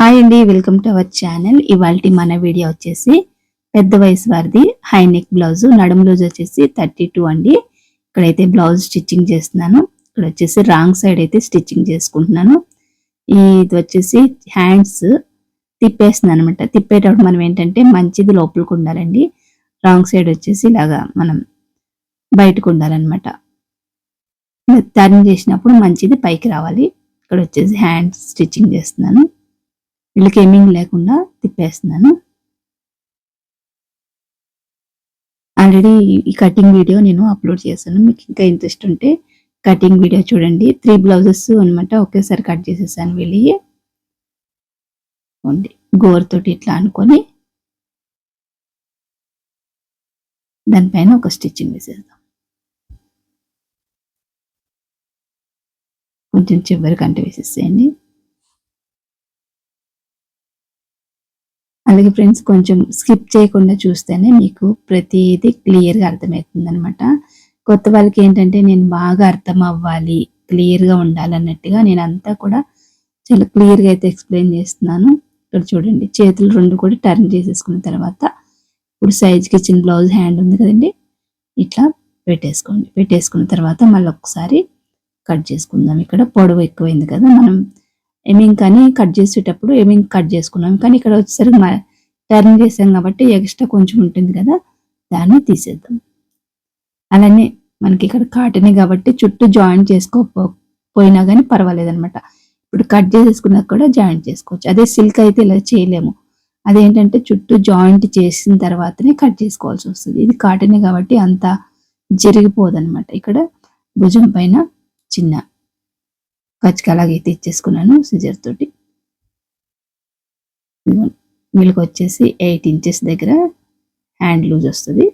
Hi అండి welcome to our channel ఇవాళ మన వీడియో వచ్చేసి పెద్ద వయసు వారిది హై నెక్ బ్లౌజ్ నడుము బ్లౌజ్ వచ్చేసి థర్టీ టూ అండి. ఇక్కడైతే బ్లౌజ్ స్టిచ్చింగ్ చేస్తున్నాను. ఇక్కడ వచ్చేసి రాంగ్ సైడ్ అయితే స్టిచ్చింగ్ చేసుకుంటున్నాను. ఇది వచ్చేసి హ్యాండ్స్ తిప్పేస్తున్నాను అనమాట తిప్పేటప్పుడు మనం ఏంటంటే మంచిది లోపలికి ఉండాలండి. రాంగ్ సైడ్ వచ్చేసి ఇలాగా మనం బయటకు ఉండాలన్నమాట. టర్న్ చేసినప్పుడు మంచిది పైకి రావాలి. ఇక్కడ వచ్చేసి హ్యాండ్ స్టిచ్చింగ్ చేస్తున్నాను. వీళ్ళకి ఏమింగ్ లేకుండా తిప్పేస్తున్నాను. ఆల్రెడీ ఈ కటింగ్ వీడియో నేను అప్లోడ్ చేశాను. మీకు ఇంకా ఇంట్రెస్ట్ ఉంటే కటింగ్ వీడియో చూడండి. త్రీ బ్లౌజెస్ అనమాట ఒకేసారి కట్ చేసేసాను వెళ్ళి గోరుతోటి ఇట్లా అనుకొని దానిపైన ఒక స్టిచ్చింగ్ వేసేద్దాం. కొంచెం చివరి కంట వేసేసేయండి. అలాగే ఫ్రెండ్స్ కొంచెం స్కిప్ చేయకుండా చూస్తేనే మీకు ప్రతిదీ క్లియర్గా అర్థమవుతుంది అనమాట కొత్త వాళ్ళకి ఏంటంటే నేను బాగా అర్థం అవ్వాలి క్లియర్గా ఉండాలన్నట్టుగా నేను అంతా కూడా చాలా క్లియర్గా అయితే ఎక్స్ప్లెయిన్ చేస్తున్నాను. ఇక్కడ చూడండి చేతులు రెండు కూడా టర్న్ చేసేసుకున్న తర్వాత ఇప్పుడు సైజ్కి ఇచ్చిన బ్లౌజ్ హ్యాండ్ ఉంది కదండి ఇట్లా పెట్టేసుకోండి. పెట్టేసుకున్న తర్వాత మళ్ళీ ఒకసారి కట్ చేసుకుందాం. ఇక్కడ పొడవు ఎక్కువైంది కదా మనం ఎమింగ్ కానీ కట్ చేసేటప్పుడు ఎమింగ్ కట్ చేసుకున్నాం. కానీ ఇక్కడ వచ్చేసరికి టర్న్ చేసాం కాబట్టి ఎక్స్ట్రా కొంచెం ఉంటుంది కదా దాన్ని తీసేద్దాం. అలానే మనకి ఇక్కడ కాటనే కాబట్టి చుట్టూ జాయింట్ చేసుకోకపోయినా కానీ పర్వాలేదు అనమాట ఇప్పుడు కట్ చేసేసుకున్నా కూడా జాయింట్ చేసుకోవచ్చు. అదే సిల్క్ అయితే ఇలా చేయలేము. అదేంటంటే చుట్టూ జాయింట్ చేసిన తర్వాతనే కట్ చేసుకోవాల్సి వస్తుంది. ఇది కాటనే కాబట్టి అంత జరిగిపోదు అనమాట ఇక్కడ భుజం పైన చిన్న కచ్చిక అలాగైతే ఇచ్చేసుకున్నాను సిజర్ తోటి. వీళ్ళకి వచ్చేసి ఎయిట్ ఇంచెస్ దగ్గర హ్యాండ్ లూజ్ వస్తుంది.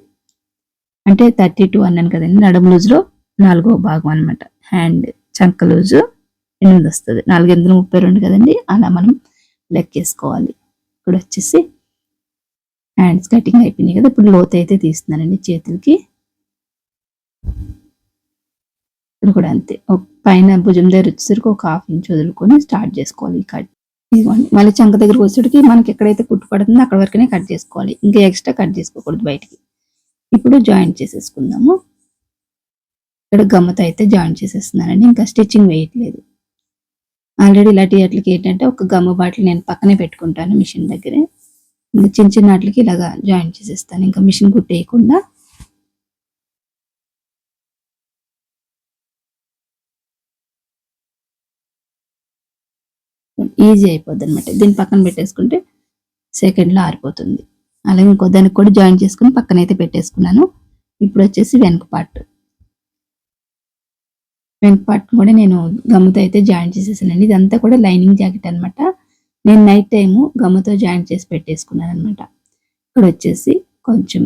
అంటే థర్టీ టూ అన్నాను కదండి నడుము లూజ్లో నాలుగో భాగం అనమాట హ్యాండ్ చంక లూజు ఎనిమిది వస్తుంది. నాలుగు ఎనిమిది ముప్పై రెండు కదండి అలా మనం లెక్కేసుకోవాలి ఇక్కడ వచ్చేసి హ్యాండ్స్ కటింగ్ అయిపోయినాయి కదా ఇప్పుడు లోతు అయితే తీస్తున్నానండి చేతులకి. ఇక్కడ కూడా అంతే. పైన భుజం దగ్గర వచ్చేసరికి ఒక హాఫ్ ఇంచ్ వదులుకొని స్టార్ట్ చేసుకోవాలి ఈ కట్. ఇదిగోండి. మళ్ళీ చంక దగ్గరకు వచ్చేటికి మనకి ఎక్కడైతే కుట్టు పడుతుందో అక్కడ వరకునే కట్ చేసుకోవాలి. ఇంకా ఎక్స్ట్రా కట్ చేసుకోకూడదు బయటికి. ఇప్పుడు జాయింట్ చేసేసుకుందాము. ఇక్కడ గమ్మతో అయితే జాయింట్ చేసేస్తున్నానండి. ఇంకా స్టిచ్చింగ్ వేయట్లేదు ఆల్రెడీ ఇలాంటి వాటికి ఏంటంటే ఒక గమ్మ బాటిల్ నేను పక్కనే పెట్టుకుంటాను మిషన్ దగ్గరే. ఇంకా చిన్న చిన్న వాటికి ఇలాగా జాయింట్ చేసేస్తాను. ఇంకా మిషన్ కుట్టేయకుండా ఈజీ అయిపోద్ది అనమాట దీన్ని పక్కన పెట్టేసుకుంటే సెకండ్లో ఆరిపోతుంది. అలాగే ఇంకో దానికి కూడా జాయిన్ చేసుకుని పక్కన అయితే పెట్టేసుకున్నాను. ఇప్పుడు వచ్చేసి వెనక పార్ట్ వెనక పార్ట్ కూడా నేను గమ్ముతో అయితే జాయిన్ చేసేసానండి. ఇదంతా కూడా లైనింగ్ జాకెట్ అనమాట నేను నైట్ టైము గమ్ముతో జాయిన్ చేసి పెట్టేసుకున్నాను అనమాట ఇక్కడ వచ్చేసి కొంచెం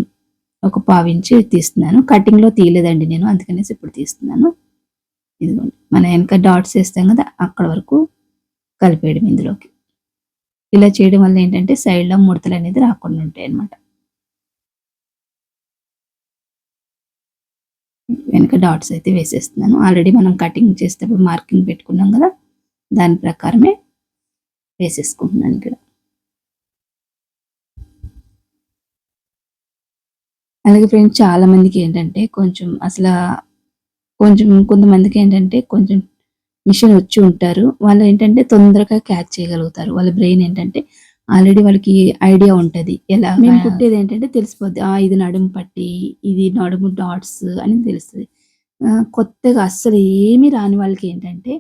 ఒక పావించి తీస్తున్నాను. కటింగ్లో తీయలేదండి నేను అందుకనేసి ఇప్పుడు తీస్తున్నాను. ఇదిగోండి మన వెనక డాట్స్ వేస్తాం కదా అక్కడ వరకు కలిపేయడం ఇందులోకి. ఇలా చేయడం వల్ల ఏంటంటే సైడ్లో ముడతలు అనేది రాకుండా ఉంటాయి అన్నమాట. వెనక డాట్స్ అయితే వేసేస్తున్నాను. ఆల్రెడీ మనం కటింగ్ చేసేటప్పుడు మార్కింగ్ పెట్టుకున్నాం కదా దాని ప్రకారమే వేసేసుకుంటున్నాను ఇక్కడ. అలాగే ఫ్రెండ్స్ చాలా మందికి ఏంటంటే కొంచెం అసలు కొంచెం కొంతమందికి ఏంటంటే కొంచెం మిషన్ వచ్చి ఉంటారు. వాళ్ళు ఏంటంటే తొందరగా క్యాచ్ చేయగలుగుతారు. వాళ్ళ బ్రెయిన్ ఏంటంటే ఆల్రెడీ వాళ్ళకి ఐడియా ఉంటది. ఎలా మేము కుట్టేది ఏంటంటే తెలిసిపోద్ది. ఆ ఇది నడుము పట్టి ఇది నడుము డాట్స్ అని తెలుస్తుంది. కొత్తగా అస్సలు ఏమి రాని వాళ్ళకి ఏంటంటే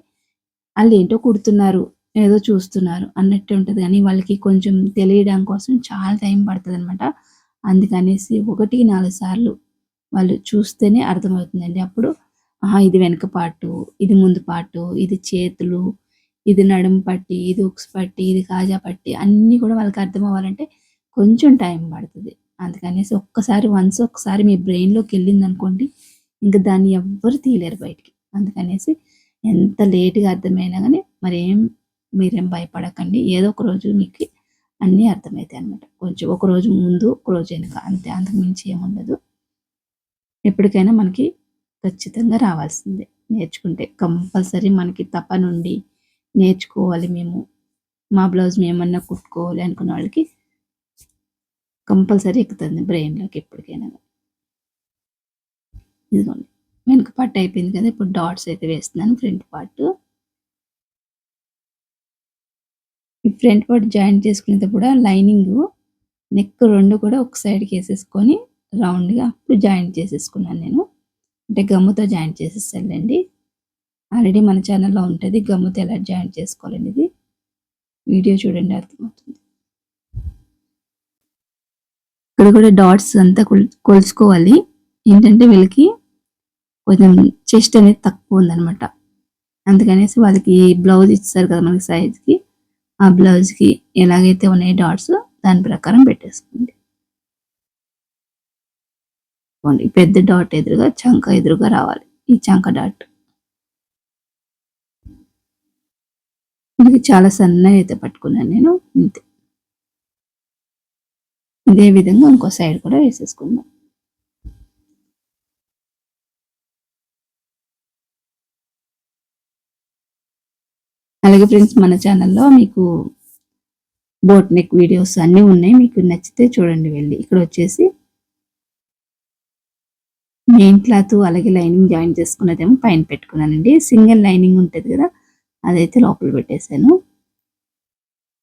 వాళ్ళు ఏంటో కుడుతున్నారు ఏదో చూస్తున్నారు అన్నట్టు ఉంటుంది. కానీ వాళ్ళకి కొంచెం తెలియడం కోసం చాలా టైం పడుతుంది అనమాట అందుకనేసి ఒకటి నాలుగు సార్లు వాళ్ళు చూస్తేనే అర్థమవుతుందండి. అప్పుడు! ఇది వెనక పార్టు, ఇది ముందు పాటు ఇది చేతులు, ఇది నడుము పట్టి, ఇది ఉక్స్ పట్టి, ఇది కాజా పట్టి అన్నీ కూడా వాళ్ళకి అర్థం అవ్వాలంటే కొంచెం టైం పడుతుంది అందుకనేసి ఒక్కసారి వన్స్ ఒకసారి మీ బ్రెయిన్‌లోకి వెళ్ళింది అనుకోండి ఇంకా దాన్ని ఎవ్వరు తీయలేరు బయటికి. అందుకనేసి ఎంత లేట్‌గా అర్థమైనా కానీ మరేం మీరేం భయపడకండి. ఏదో ఒక రోజు మీకు అన్నీ అర్థమవుతాయి అనమాట కొంచెం ఒక రోజు ముందు, ఒక రోజు వెనుక అంతే. అంతకు మించి ఏముండదు. ఎప్పటికైనా మనకి ఖచ్చితంగా రావాల్సిందే. నేర్చుకుంటే కంపల్సరీ మనకి తపనుండి నేర్చుకోవాలి మేము. మా బ్లౌజ్ మేమన్నా కుట్టుకోవాలి అనుకున్న వాళ్ళకి కంపల్సరీ ఎక్కుతుంది బ్రెయిన్లోకి ఎప్పటికైనా ఇదిగోండి వెనుక పార్ట్ అయిపోయింది కదా ఇప్పుడు డాట్స్ అయితే వేస్తున్నాను ఫ్రంట్ పార్ట్. ఈ ఫ్రంట్ పార్ట్ జాయింట్ చేసుకునేటప్పుడు లైనింగ్ నెక్ రెండు కూడా ఒక సైడ్కి వేసేసుకొని రౌండ్గా అప్పుడు జాయింట్ చేసేసుకున్నాను నేను. అంటే గమ్ముతో జాయింట్ చేసేసానండి ఆల్రెడీ మన ఛానల్లో ఉంటుంది గమ్ముతో ఎలా జాయింట్ చేసుకోవాలనేది వీడియో చూడండి అర్థమవుతుంది. ఇక్కడ కూడా డాట్స్ అంతా కొలుచుకోవాలి. ఏంటంటే వీళ్ళకి కొంచెం చెస్ట్ అనేది తక్కువ ఉందనమాట అందుకనేసి వాళ్ళకి బ్లౌజ్ ఇస్తారు కదా మనకి సైజ్కి ఆ బ్లౌజ్కి ఎలాగైతే ఉన్నాయి డాట్స్ దాని ప్రకారం పెట్టేసుకోండి. పెద్ద డాట్ ఎదురుగా చంక ఎదురుగా రావాలి. ఈ చంక డాట్ ఇది చాలా సన్నగా అయితే పట్టుకున్నాను నేను. ఇంతే. ఇదే విధంగా ఇంకో సైడ్ కూడా వేసేసుకుందాం. అలాగే ఫ్రెండ్స్ మన ఛానల్లో మీకు బోట్ నెక్ వీడియోస్ అన్నీ ఉన్నాయి. మీకు నచ్చితే చూడండి వెళ్ళి. ఇక్కడ వచ్చేసి మెయిన్ క్లాత్ అలాగే లైనింగ్ జాయిన్ చేసుకున్నదేమో పైన పెట్టుకున్నానండి. సింగిల్ లైనింగ్ ఉంటుంది కదా అదైతే లోపల పెట్టేశాను.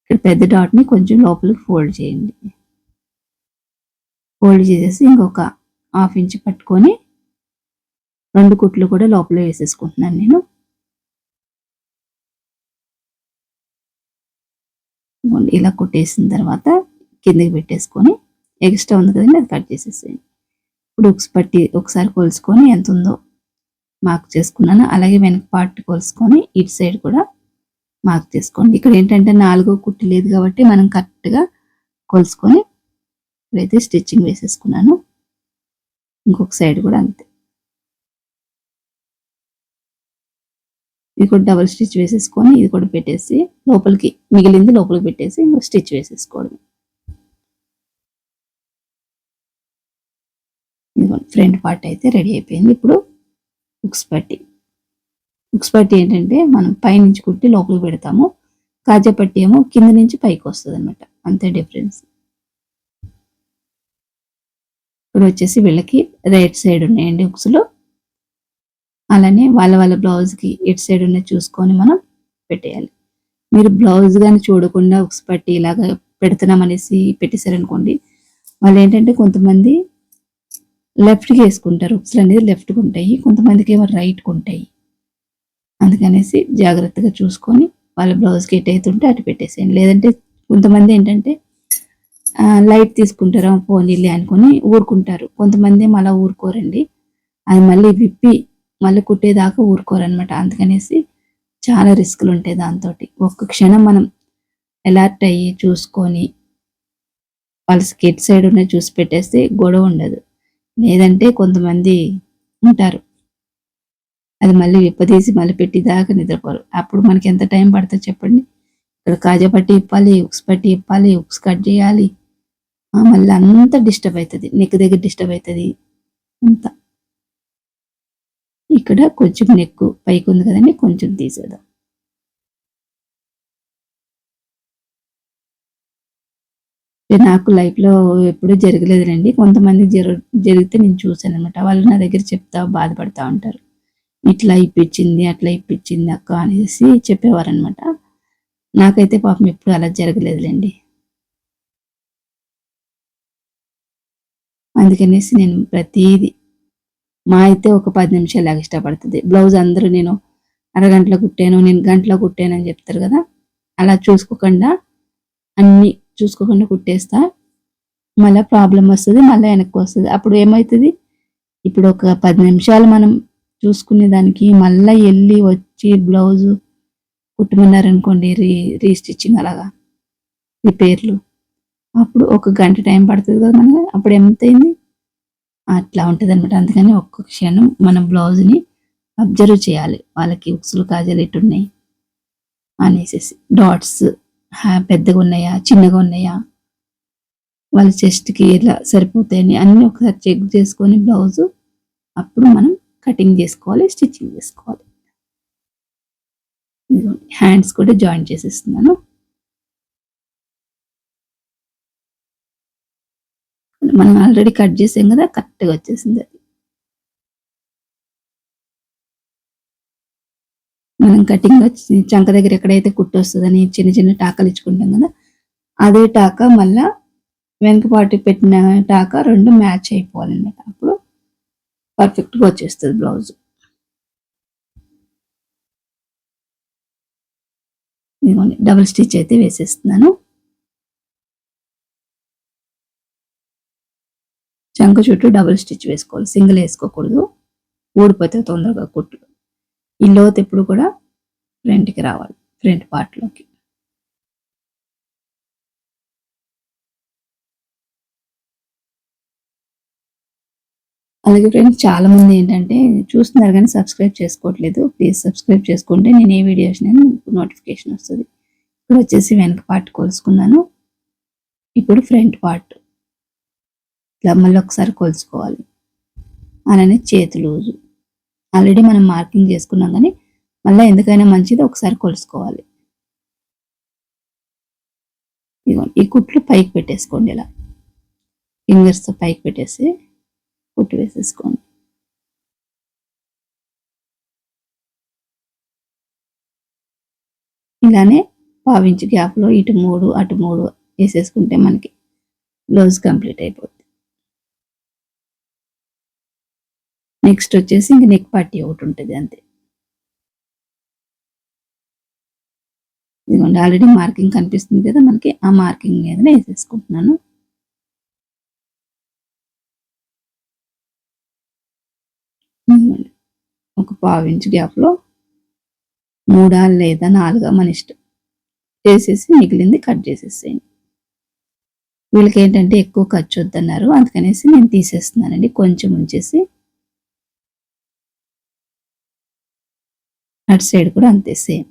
ఇక్కడ పెద్ద డాట్ని కొంచెం లోపలికి ఫోల్డ్ చేయండి. ఫోల్డ్ చేసేసి ఇంకొక హాఫ్ ఇంచ్ పట్టుకొని రెండు కుట్లు కూడా లోపల వేసేసుకుంటున్నాను నేను. ఇలా కుట్టేసిన తర్వాత కిందకి పెట్టేసుకొని ఎక్స్ట్రా ఉంది కదండి అది కట్ చేసేసేయండి. ఇప్పుడు ఉక్స్ పట్టి ఒకసారి కొలుసుకొని ఎంత ఉందో మార్క్ చేసుకున్నాను. అలాగే వెనక పార్ట్ కొలుసుకొని ఇటు సైడ్ కూడా మార్క్ చేసుకోండి. ఇక్కడ ఏంటంటే నాలుగో కుట్టి లేదు కాబట్టి మనం కరెక్ట్గా కొలుసుకొని ఇప్పుడైతే స్టిచ్చింగ్ వేసేసుకున్నాను. ఇంకొక సైడ్ కూడా అంతే. ఇది కూడా డబుల్ స్టిచ్ వేసేసుకొని ఇది కూడా పెట్టేసి లోపలికి మిగిలింది లోపలికి పెట్టేసి ఇంకో స్టిచ్ వేసేసుకోవడం ఫ్రంట్ పార్ట్ అయితే రెడీ అయిపోయింది. ఇప్పుడు ఉక్స్ పట్టి. ఉక్స్ పట్టి ఏంటంటే మనం పైనుంచి కుట్టి లోపలికి పెడతాము. కాజా పట్టి ఏమో కింద నుంచి పైకి వస్తుంది అనమాట అంతే డిఫరెన్స్ ఇప్పుడు వచ్చేసి వీళ్ళకి రైట్ సైడ్ ఉన్నాయండి ఉక్స్లో అలానే వాళ్ళ వాళ్ళ బ్లౌజ్కి ఎటు సైడ్ ఉన్న చూసుకొని మనం పెట్టేయాలి. మీరు బ్లౌజ్ కానీ చూడకుండా ఉక్స్ పట్టి ఇలాగ పెడుతున్నాం అనేసి పెట్టేశారనుకోండి వాళ్ళు ఏంటంటే కొంతమంది లెఫ్ట్కి వేసుకుంటారు. ఉక్స్లు అనేది లెఫ్ట్కి ఉంటాయి. కొంతమందికి ఏమో రైట్కి ఉంటాయి. అందుకనేసి జాగ్రత్తగా చూసుకొని వాళ్ళ బ్లౌజ్కి ఎటు అవుతుంటే అటు పెట్టేసేయండి. లేదంటే కొంతమంది ఏంటంటే లైట్ తీసుకుంటారు. పోనీలే అనుకొని ఊరుకుంటారు. కొంతమంది మళ్ళీ ఊరుకోరండి. అది మళ్ళీ విప్పి మళ్ళీ కుట్టేదాకా ఊరుకోరనమాట అందుకనేసి చాలా రిస్కులు ఉంటాయి దాంతో ఒక్క క్షణం మనం అలర్ట్ అయ్యి చూసుకొని వాళ్ళ స్కెట్ సైడ్ ఉన్న చూసి పెట్టేస్తే గొడవ ఉండదు. లేదంటే కొంతమంది ఉంటారు. అది మళ్ళీ విప్పదీసి మళ్ళీ పెట్టిదాకా నిద్రపోరు. అప్పుడు మనకి ఎంత టైం పడుతుంది చెప్పండి? ఇక్కడ కాజా పట్టి ఇప్పాలి ఉక్స్ పట్టి ఇప్పాలి ఉక్స్ కట్ చేయాలి. మళ్ళీ అంతా డిస్టర్బ్ అవుతుంది. నెక్ దగ్గర డిస్టర్బ్ అవుతుంది. అంతా. ఇక్కడ కొంచెం నెక్ పైకి ఉంది కదండి కొంచెం తీసేద్దాం. నాకు లైఫ్లో ఎప్పుడూ జరగలేదులేండి. కొంతమంది జరు జరిగితే నేను చూశాను అనమాట వాళ్ళు నా దగ్గర చెప్తా బాధపడతా ఉంటారు. ఇట్లా ఇప్పించింది అట్లా ఇప్పించింది అక్క అనేసి చెప్పేవారు అనమాట నాకైతే పాపం ఎప్పుడు అలా జరగలేదులేండి. అందుకనేసి నేను ప్రతిదీ మా అయితే ఒక పది నిమిషాలు లాగా ఇష్టపడుతుంది. బ్లౌజ్ అందరూ నేను అరగంటలో కుట్టాను నేను గంటలో కుట్టాను అని చెప్తారు కదా అలా చూసుకోకుండా అన్నీ చూసుకోకుండా కుట్టేస్తా. మళ్ళీ ప్రాబ్లం వస్తుంది మళ్ళీ వెనక్కి వస్తుంది. అప్పుడు ఏమవుతుంది ఇప్పుడు ఒక పది నిమిషాలు మనం చూసుకునే దానికి మళ్ళీ వెళ్ళి వచ్చి బ్లౌజు కుట్టమన్నారనుకోండి రీ రీస్టిచ్చింగ్ అలాగా రిపేర్లు. అప్పుడు ఒక గంట టైం పడుతుంది కదా మనకి అప్పుడు ఎంతైంది? అట్లా ఉంటుంది అనమాట అందుకని ఒక్క క్షణం మన బ్లౌజ్ని అబ్జర్వ్ చేయాలి. వాళ్ళకి ఉక్సులు కాజాలు ఎట్టున్నాయి అనేసి డాట్స్ పెద్దగా ఉన్నాయా చిన్నగా ఉన్నాయా? వాళ్ళ చెస్ట్కి ఎలా సరిపోతాయని అన్నీ ఒకసారి చెక్ చేసుకొని బ్లౌజు అప్పుడు మనం కటింగ్ చేసుకోవాలి స్టిచ్చింగ్ చేసుకోవాలి. హ్యాండ్స్ కూడా జాయిన్ చేసేస్తున్నాను. మనం ఆల్రెడీ కట్ చేసాం కదా కరెక్ట్గా వచ్చేసింది అది. మనం కటింగ్ చంక దగ్గర ఎక్కడైతే కుట్టు వస్తుందని చిన్న చిన్న టాకలు ఇచ్చుకుంటాం కదా అదే టాక మళ్ళా వెనకపాటి పెట్టిన టాక రెండు మ్యాచ్ అయిపోవాలన్నమాట. అప్పుడు పర్ఫెక్ట్గా వచ్చేస్తుంది బ్లౌజ్. ఇదిగోండి డబుల్ స్టిచ్ అయితే వేసేస్తున్నాను. చంక చుట్టూ డబుల్ స్టిచ్ వేసుకోవాలి సింగిల్ వేసుకోకూడదు. ఊడిపోతే తొందరగా కుట్టు. ఈ లోతు ఎప్పుడు కూడా ఫ్రంట్కి రావాలి. ఫ్రంట్ పార్ట్లోకి. అలాగే ఫ్రెండ్స్ చాలా మంది ఏంటంటే చూస్తున్నారు కానీ సబ్స్క్రైబ్ చేసుకోవట్లేదు. ప్లీజ్ సబ్స్క్రైబ్ చేసుకుంటే నేను ఏ వీడియోస్ నేను నోటిఫికేషన్ వస్తుంది. ఇప్పుడు వచ్చేసి వెనక పార్ట్ కొలుసుకున్నాను. ఇప్పుడు ఫ్రంట్ పార్ట్. ఇట్లా మళ్ళీ ఒకసారి కొలుసుకోవాలి. అలానే చేతి లూజు ఆల్రెడీ మనం మార్కింగ్ చేసుకున్నాం కానీ మళ్ళీ ఎందుకైనా మంచిది ఒకసారి కొలుసుకోవాలి. ఇదిగోండి ఈ కుట్లు పైకి పెట్టేసుకోండి ఇలా. ఫింగర్స్తో పైకి పెట్టేసి కుట్టు వేసేసుకోండి. ఇలానే పావించి గ్యాప్లో ఇటు మూడు అటు మూడు వేసేసుకుంటే మనకి బ్లౌజ్ కంప్లీట్ అయిపోతుంది. నెక్స్ట్ వచ్చేసి ఇంక నెక్ పార్టీ ఒకటి ఉంటుంది అంతే. ఇదిగోండి ఆల్రెడీ మార్కింగ్ కనిపిస్తుంది కదా మనకి ఆ మార్కింగ్ మీదనే వేసేసుకుంటున్నాను. ఒక పావు ఇంచు గ్యాప్లో మూడా లేదా నాలుగా మన ఇష్టం. చేసేసి మిగిలింది కట్ చేసేసేయండి. వీళ్ళకి ఏంటంటే ఎక్కువ ఖర్చు వద్దన్నారు అందుకనేసి నేను తీసేస్తున్నానండి కొంచెం ఉంచేసి అటు సైడ్ కూడా అంతే సేమ్.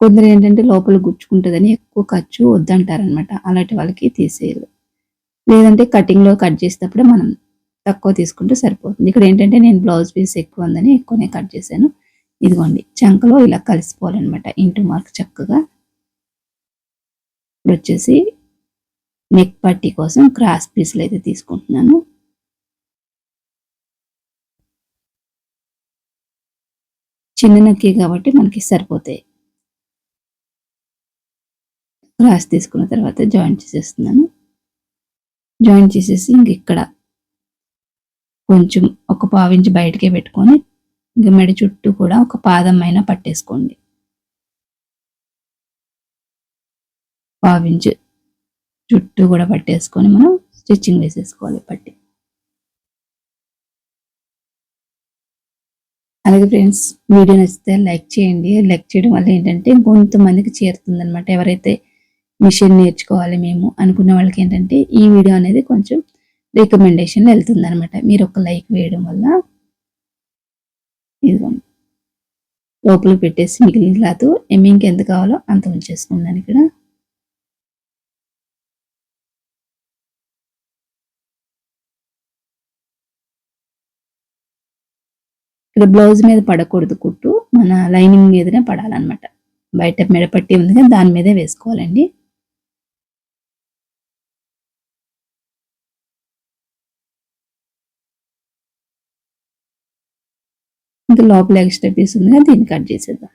కొందరు ఏంటంటే లోపల గుచ్చుకుంటుందని ఎక్కువ ఖర్చు వద్దంటారనమాట అలాంటి వాళ్ళకి తీసేయాలి లేదంటే కటింగ్లో కట్ చేసేటప్పుడే మనం తక్కువ తీసుకుంటే సరిపోతుంది. ఇక్కడ ఏంటంటే నేను బ్లౌజ్ పీస్ ఎక్కువ ఉందని ఎక్కువనే కట్ చేశాను. ఇదిగోండి చంకలో ఇలా కలిసిపోవాలన్నమాట. ఇంటూ మార్క్ చక్కగా ఇప్పుడు వచ్చేసి నెక్ పట్టీ కోసం క్రాస్ పీస్లు అయితే తీసుకుంటున్నాను. చిన్న నక్కి కాబట్టి మనకి సరిపోతాయి. క్రాస్ తీసుకున్న తర్వాత జాయింట్ చేసేస్తున్నాను. జాయింట్ చేసేసి ఇంక ఇక్కడ కొంచెం ఒక పావించి బయటకే పెట్టుకొని ఇంక మెడ చుట్టూ కూడా ఒక పాదం అయినా పట్టేసుకోండి. పావించు. చుట్టూ కూడా పట్టేసుకొని మనం స్టిచ్చింగ్ వేసేసుకోవాలి పట్టి. అలాగే ఫ్రెండ్స్ వీడియో నచ్చితే లైక్ చేయండి. లైక్ చేయడం వల్ల ఏంటంటే కొంతమందికి చేరుతుంది అనమాట ఎవరైతే మిషన్ నేర్చుకోవాలి మేము అనుకున్న వాళ్ళకి ఏంటంటే ఈ వీడియో అనేది కొంచెం రికమెండేషన్ వెళ్తుంది అనమాట మీరు ఒక లైక్ వేయడం వల్ల ఇదిగోండి లోపల పెట్టేసి మిగిలిన క్లాత్ ఎమ్మింగ్ ఎంత కావాలో అంత ఉంచేసుకున్నాను ఇక్కడ. ఇక్కడ బ్లౌజ్ మీద పడకూడదు కుట్టు మన లైనింగ్ మీదనే పడాలన్నమాట. బయట మెడపట్టి ఉంది కదా దాని మీదే వేసుకోవాలండి. ఇంకా లోపల ఎక్స్ట్రా పీస్ ఉంది కదా దీన్ని కట్ చేసేద్దాం.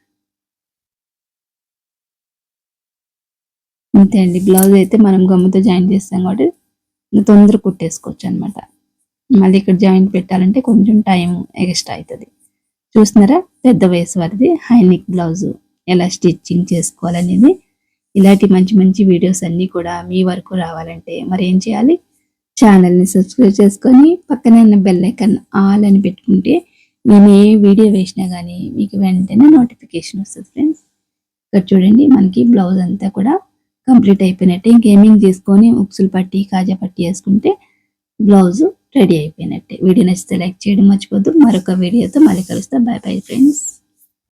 అంతే అండి బ్లౌజ్ అయితే మనం గమ్ముతో జాయిన్ చేస్తాం కాబట్టి తొందర కుట్టేసుకోవచ్చు అనమాట మళ్ళీ ఇక్కడ జాయింట్ పెట్టాలంటే కొంచెం టైం ఎక్స్ట్రా అవుతుంది. చూస్తున్నారా? పెద్ద వయసు వారిది. హైనిక్ బ్లౌజ్ ఎలా స్టిచ్చింగ్ చేసుకోవాలనేది. ఇలాంటి మంచి మంచి వీడియోస్ అన్నీ కూడా మీ వరకు రావాలంటే మరి ఏం చేయాలి? ఛానల్ని సబ్స్క్రైబ్ చేసుకొని పక్కనే ఉన్న బెల్ ఐకన్ ఆల్ అని పెట్టుకుంటే నేను ఏ వీడియో వేసినా కానీ మీకు వెంటనే నోటిఫికేషన్ వస్తుంది ఫ్రెండ్స్ ఇక్కడ చూడండి మనకి బ్లౌజ్ అంతా కూడా కంప్లీట్ అయిపోయినట్టే. ఇంకేమింగ్ తీసుకొని ఉక్సులు పట్టి కాజా పట్టి వేసుకుంటే బ్లౌజ్ రెడీ అయిపోయినట్టే. వీడియో నచ్చితే లైక్ చేయడం మర్చిపోద్దు. మరొక వీడియోతో మళ్ళీ కలుస్తా. Bye bye friends